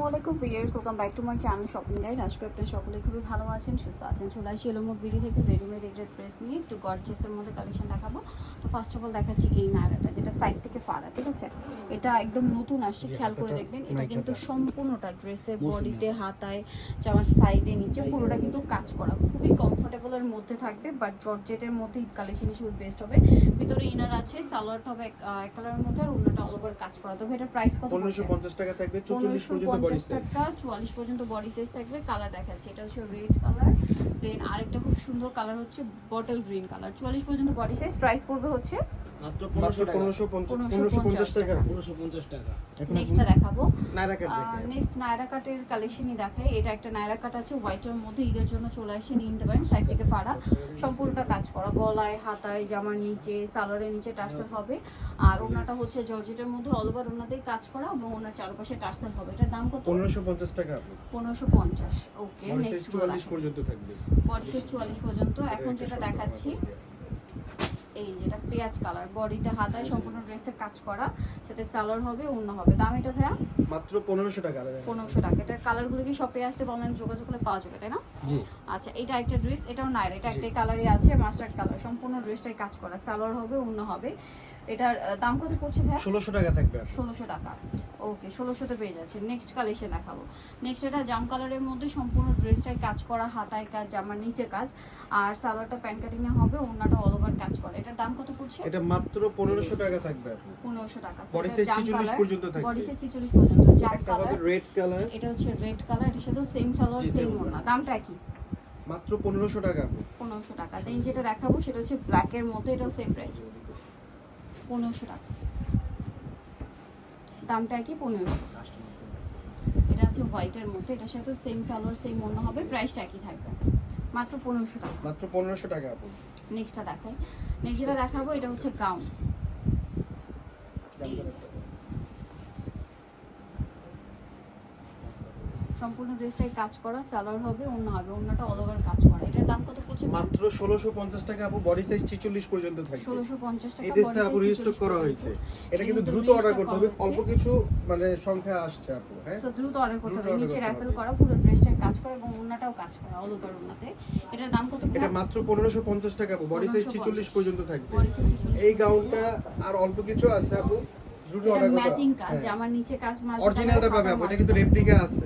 আসসালামু আলাইকুম viewers welcome back to my channel shopping guide আজকে আপনারা সকলে খুবই ভালো আছেন সুস্থ আছেন। চলে আসি এলোমোট বিডি থেকে রেডিমেড একটা ড্রেস নিয়ে একটু গর্জেসের মধ্যে কালেকশন দেখাবো। তো ফার্স্ট অফ অল দেখাচ্ছি এই নায়রাটা যেটা সাইড থেকে ফাড়া ঠিক আছে? এটা একদম নতুন আসছে খেয়াল করে দেখবেন। এটা কিন্তু সম্পূর্ণটা ড্রেসের বডিতে হাতায় জামার সাইডে নিচে পুরোটা কিন্তু কাজ করা। খুবই কমফোর্টেবলের মধ্যে থাকবে বাট জর্জেটের মধ্যে কালেকশন হিসেবে বেস্ট হবে। ভিতরে ইনার আছে সালোয়ারটা হবে এক কালারের মধ্যে আর অন্যটা অল ওভার কাজ করা। তবে এটার প্রাইস কত পনেরোশো পড়ছে? পঞ্চাশ টাকা থাকবে চল্লিশ পনেরোশো পর্যন্ত বডি পঞ্চাশ টাকা চুয়াল্লিশ পর্যন্ত বডি সাইজ থাকবে। কালার দেখাচ্ছে এটা হচ্ছে রেড কালার দেন আরেকটা খুব সুন্দর কালার হচ্ছে বটল গ্রিন কালার চুয়াল্লিশ পর্যন্ত বডি সাইজ প্রাইস পড়বে হচ্ছে মাত্র মাত্র পনেরোশো টাকা। পনেরোশো পনেরোশো পনেরোশো পঞ্চাশ টাকা। টাকা। পনেরোশো পঞ্চাশ টাকা। এখন নেক্সটটা দেখাবো। নায়রা কাট নেক্সট নায়রা কাটের কালেকশনই দেখাই। এটা একটা নায়রা কাট আছে হোয়াইটের মধ্যে ঈদের জন্য চলে আসে নিতে পারেন সাইড থেকে ফাড়া। সম্পূর্ণটা কাজ করা গলায় হাতায় জামার নিচে সালোয়ারের নিচে টার্সেল হবে। আর ওনাটা হচ্ছে জর্জেটের মধ্যে অল ওভার ওনাতেই কাজ করা এবং ওনার চারপাশে টার্সেল হবে। এটার দাম কত? পনেরোশো পঞ্চাশ টাকা। আপু পনেরোশো পঞ্চাশ। ওকে নেক্সট পর্যন্ত থাকবে। পর্যন্ত। এখন যেটা দেখাচ্ছি এই যেটা পেঁয়াজ কালার বডিতে হাতায় সম্পূর্ণ ড্রেসে কাজ করা সাথে সালোয়ার হবে অন্য হবে। দাম এটা ভাইয়া? মাত্র পনেরোশো টাকা পনেরোশো টাকা। এটা কালারগুলো কি শপে আসতে অনলাইন যোগাযোগ করলে পাওয়া যাবে তাই না? জি। আচ্ছা এটা একটা ড্রেস এটাও নাইরা এটা একটাই কালারই আছে মাস্টার্ড কালার সম্পূর্ণ ড্রেসটাই কাজ করা। সালোয়ার হবে অন্য হবে। এটার দাম কত পড়ছে ভাইয়া ষোলোশো টাকা থাকবে ষোলোশো টাকা। ওকে ষোলোশোতে পেয়ে যাচ্ছে। নেক্সট কালেকশন দেখাবো। নেক্সট এটা জাম কালারের মধ্যে সম্পূর্ণ ড্রেসটাই কাজ করা হাতায় কাজ জামার নিচে কাজ। আর সালোয়ারটা প্যান্ট কাটিংয়ে হবে ওনাটা অল ওভার কাজ করা। এটার দাম কত পড়ছে? এটা মাত্র পনেরোশো টাকা থাকবে পনেরোশো টাকা। Size 46 পর্যন্ত থাকবে। বডি সাইজ ছিচল্লিশ পর্যন্ত। জাম কালার রেড কালার এটা হচ্ছে রেড কালার এটার সাথে সেম সালোয়ার সেম ওড়না। দামটা কি? মাত্র পনেরোশো টাকা পনেরোশো টাকা। দেন যেটা দেখাবো সেটা হচ্ছে ব্ল্যাকের মধ্যে এটাও সেম প্রাইস পনেরোশো টাকা। দামটা একই পনেরোশো। এটা আছে হোয়াইটের মধ্যে এটার সাথে সেম সালোয়ার সেম অন্য হবে প্রাইসটা একই থাকবে। মাত্র পনেরোশো টাকা। মাত্র পনেরোশো টাকা আপু। নেক্সটটা দেখাই। নেক্সটটা দেখাবো এটা হচ্ছে গাউন এই যে সম্পূর্ণ ড্রেসটাই কাজ করা সালোয়ার হবে অন্য হবে অন্যটা অল ওভার কাজ করা। এটার দাম কত পড়ছে? মাত্র ষোলোশো পঞ্চাশ টাকা আপু বডি সাইজ ছিচল্লিশ পর্যন্ত থাকবে। ষোলোশো পঞ্চাশ এই টাকা ড্রেসটা আপু রিস্টক করা হয়েছে। এটা কিন্তু দ্রুত অর্ডার করতে হবে অল্প কিছু মানে সংখ্যা আসছে আপু হ্যাঁ? So, দ্রুত অর্ডার করতে হবে। নিচে র্যাফেল করা পুরো ড্রেসটাই কাজ করা এবং অন্যটাও কাজ করা অল ওভার ওন্নাতে এটার দাম কত এটা মাত্র পনেরোশো পঞ্চাশ টাকা আপু বডি সাইজ 1550 ছিচল্লিশ পর্যন্ত থাকবে। বডি সাইজ 46 এই গাউনটা আর অল্প কিছু আছে আপু দ্রুত অর্ডার করতে ম্যাচিং কাজ হ্যাঁ। জামার নিচে কাজ মাল অরিজিনালটা পাবে আপু এটা কিন্তু রেপ্লিকা আছে।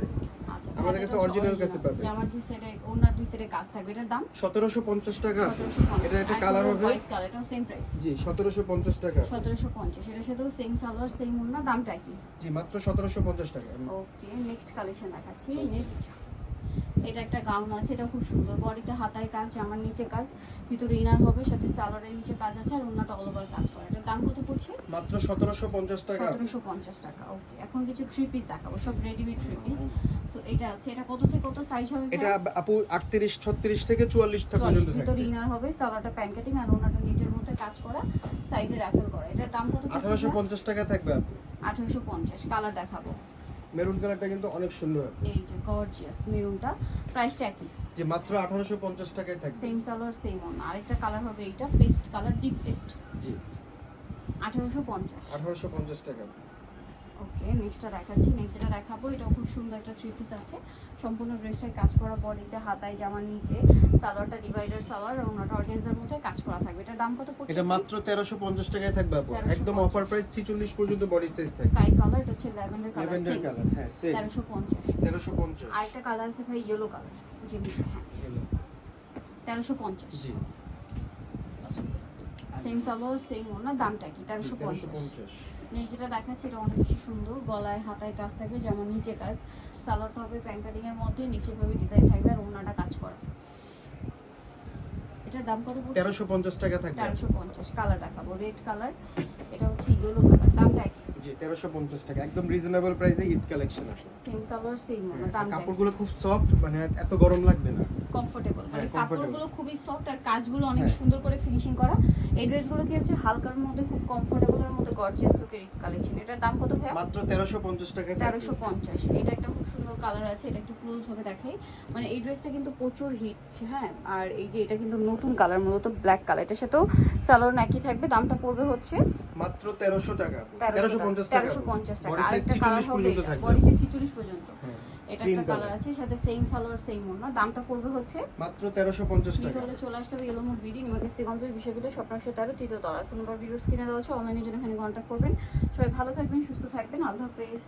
আমাদের কাছে original কাছে পাবে। জামার দুই সাইডে ওন্নার দুই সাইডে কাজ থাকবে। এটার দাম? সতেরোশো পঞ্চাশ টাকা। এটা একটা কালার হবে। হোয়াইট কালার এটাও সেম প্রাইস জি সতেরোশো পঞ্চাশ টাকা। 1750 এটার সাথেও সেম সালোয়ার সেম ওন্না দামটা কি জি মাত্র সতেরোশো পঞ্চাশ টাকা। ওকে নেক্সট কালেকশন দেখাচ্ছি। নেক্সট এটা একটা গাউন আছে এটা খুব সুন্দর। বডিতে হাতায় কাজ জামার নিচে কাজ ভিতরে ইনার হবে সাথে সালোয়ারের নিচে কাজ আছে আর ওন্নাটা অল ওভার কাজ করা। এটার দাম কত পড়ছে? মাত্র সতেরোশো পঞ্চাশ টাকা। সতেরোশো পঞ্চাশ টাকা ওকে এখন কিছু থ্রি পিস দেখাবো সব রেডিমেড থ্রি পিস সো এটা আছে এটা কত থেকে কত সাইজ হবে এটা আপু আটত্রিশ ছত্রিশ থেকে চুয়াল্লিশ টাকা চল্লিশ পর্যন্ত ভিতরে ইনার হবে সালোয়ারটা প্যান কাটিং আর ওনাটা নিটের মধ্যে কাজ করা সাইডে র্যাফেল করা। এটার দাম কত আঠারোশো পঞ্চাশ টাকা থাকবে আপু। আঠারোশো পঞ্চাশ কালার দেখাবো। মেরুন কালারটা কিন্তু অনেক সুন্দর। এই যে গর্জিয়াস মেরুনটা প্রাইসটা একই। যে মাত্র আঠারোশো পঞ্চাশ টাকায় থাকবে। সেম সালোয়ার সেম অন আরেকটা কালার হবে এইটা পেস্ট কালার ডিপ পেস্ট জি। আঠারোশো পঞ্চাশ। আঠারোশো পঞ্চাশ টাকা। ওকে নেক্সটটা দেখাচ্ছি। নেক্সটটা দেখাবো। এটা খুব সুন্দর একটা থ্রি পিস আছে। সম্পূর্ণ ড্রেসটায় কাজ করা বডিতে হাতায় জামার নিচে। সালোয়ারটা ডিভাইডার সালোয়ার এবং ওটা অর্গেন্সার মধ্যে কাজ করা থাকবে। এটা দাম কত পড়ছে এটা মাত্র 1350 টাকায় থাকবে আপু। একদম অফার প্রাইস 46 পর্যন্ত বডি সাইজ থাকবে। স্কাই কালার এটা হচ্ছে ল্যাভেন্ডার কালার ল্যাভেন্ডার কালার হ্যাঁ 1350 1350 আর একটা কালার আছে ভাই ইয়েলো কালার যে নিচে হ্যাঁ। 1350 জি। সেম সালোয়ার সেম ওনা দামটা কি? 1350 নেক্সট যেটা দেখাচ্ছি এটা অনেক বেশি সুন্দর। গলায় হাতায় কাজ থাকবে যেমন নিচে কাজ। সালোয়ারটা হবে প্যান্টারিংয়ের মধ্যে নিচেভাবে ডিজাইন থাকবে আর ওনাটা কাজ করা। এটার দাম কত পড়ছে? 1350 টাকা থাকবে। 1350 কালার দেখাবো। রেড কালার এটা হচ্ছে ইয়েলো কালার দামটা কি জি 1350 টাকা। একদম রিজনেবল প্রাইসে ঈদ কালেকশন আছে সেম সালোয়ার সেম হ্যাঁ, দাম কাপড়গুলো খুব সফট মানে এত গরম লাগবে না। কমফোর্টেবল মানে হ্যাঁ, comfortable। কাপড়গুলো খুবই সফট আর কাজগুলো অনেক হ্যাঁ। সুন্দর করে ফিনিশিং করা এই ড্রেসগুলো কি হচ্ছে হালকার মধ্যে খুব কমফোর্টেবলের মধ্যে গর্জিয়াস লুকের কালেকশন এটার দাম কত ভাইয়া মাত্র তেরোশো পঞ্চাশ টাকায় থাকবে। তেরোশো পঞ্চাশ এটা একটা সুন্দর কালার আছে এটা একটু ক্লোজ ভাবে দেখাই। মানে এই ড্রেসটা কিন্তু প্রচুর হিট হ্যাঁ? আর এই যে এটা কিন্তু নতুন কালার মূলত ব্ল্যাক কালার এটার সাথেও সালোয়ার একই থাকবে দামটা পড়বে হচ্ছে মাত্র তেরোশো টাকা। তেরোশো তেরোশো টাকা 1350 টাকা। তেরোশো পঞ্চাশ টাকা। আরেকটা কালার হবে পর্যন্ত এটা থাকবে। বডি সাইজ ছিচল্লিশ পর্যন্ত। হ্যাঁ, এটা একটা কালার। আছে সাথে সেম সালোয়ার সেম ওড়না দামটা পড়বে হচ্ছে মাত্র 1350 টাকা। হলে চলে আসতে হবে এলোমোর বিডি বিশ্ববিদ্যালয় স্বপ্নাংশ তেরো তৃতীয় তলার। ফোন নাম্বার ভিডিওস কিনে দেওয়া হচ্ছে অনলাইনের জন্য এখানে কন্ট্যাক্ট করবেন। সবাই ভালো থাকবেন সুস্থ থাকবেন। আল্লাহ হাফেজ।